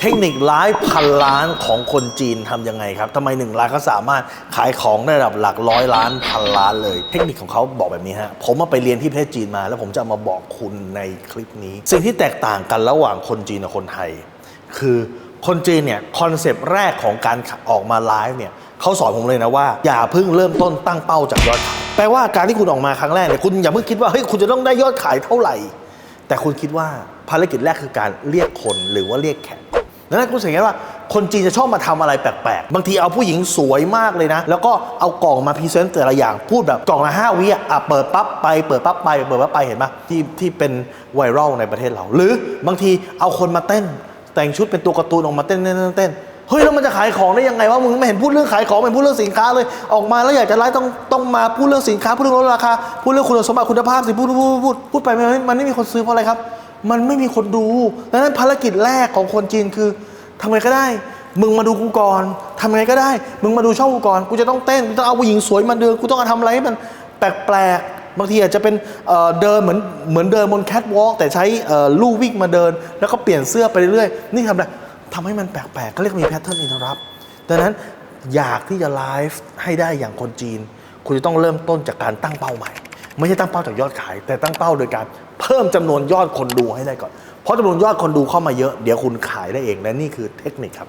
เทคนิคร้ายพันล้านของคนจีนทำยังไงครับทำไมหนึ่งล้านเขาสามารถขายของได้ระดับหลักร้อยล้านพันล้านเลย เทคนิคของเขาบอกแบบนี้ฮะ ผมมาไปเรียนที่ประเทศจีนมา แล้วผมจะมาบอกคุณในคลิปนี้ สิ่งที่แตกต่างกันระหว่างคนจีนกับคนไทย คือคนจีนเนี่ยคอนเซปต์แรกของการออกมาไลฟ์เนี่ยเขาสอนผมเลยนะว่า อย่าเพิ่งเริ่มต้นตั้งเป้าจากยอดขายแปลว่าการที่คุณออกมาครั้งแรกเนี่ยคุณอย่าเพิ่งคิดว่าเฮ้ยคุณจะต้องได้ยอดขายเท่าไหร่ แต่คุณคิดว่าภารกิจแรกคือการเรียกคนหรือว่าเรียกแขก ดังนั้นคุณสังเกตว่าคนจีนจะชอบมาทำอะไรแปลกๆ บางทีเอาผู้หญิงสวยมากเลยนะ แล้วก็เอากล่องมาพรีเซนต์แต่ละอย่าง พูดแบบกล่องละห้าวิอะเปิดปั๊บไป เปิดปั๊บไป เปิดปั๊บไปเห็นปะที่ที่เป็นไวรัลในประเทศเรา หรือบางทีเอาคนมาเต้น แต่งชุดเป็นตัวการ์ตูนออกมาเต้นเต้นเต้นเฮ้ยแล้วมันจะขายของได้ยังไงวะมึงไม่เห็นพูดเรื่องขายของไม่พูดเรื่องสินค้าเลยออกมาแล้วอยากจะไลฟ์ต้องต้องมาพูดเรื่องสินค้าพูดเรื่องลดราคาพูดเรื่องคุณสมบัติคุณภาพสิพูดพูดพูดพูดพูดไปมันไม่มันไม่มีคนซื้อเพราะอะไรครับ มันไม่มีคนดูดังนั้นภารกิจแรกของคนจีนคือ ทำไงก็ได้ มึงมาดูกูก่อนทำไงก็ได้ มึงมาดูช่องกูก่อนกูจะต้องเต้นกูต้องเอาผู้หญิงสวยมาเดินกูต้องเอาทำอะไรให้มันแปลกๆบางทีอาจจะเป็นเดินเหมือนเหมือนเดินบนแคทวอล์กแต่ใช้ลู่วิ่งมาเดิน แล้วก็เปลี่ยนเสื้อไปเรื่อยๆนี่ทำอะไรทำให้มันแปลกๆเขาเรียกมีแพทเทิร์นอินทรับดังนั้นอยากที่จะไลฟ์ให้ได้อย่างคนจีน คุณจะต้องเริ่มต้นจากการตั้งเป้าใหม่ ไม่ใช่ตั้งเป้าจากยอดขาย แต่ตั้งเป้าโดยการเพิ่มจำนวนยอดคนดูให้ได้ก่อน เพราะจำนวนยอดคนดูเข้ามาเยอะ เดี๋ยวคุณขายได้เองและนี่คือเทคนิคครับ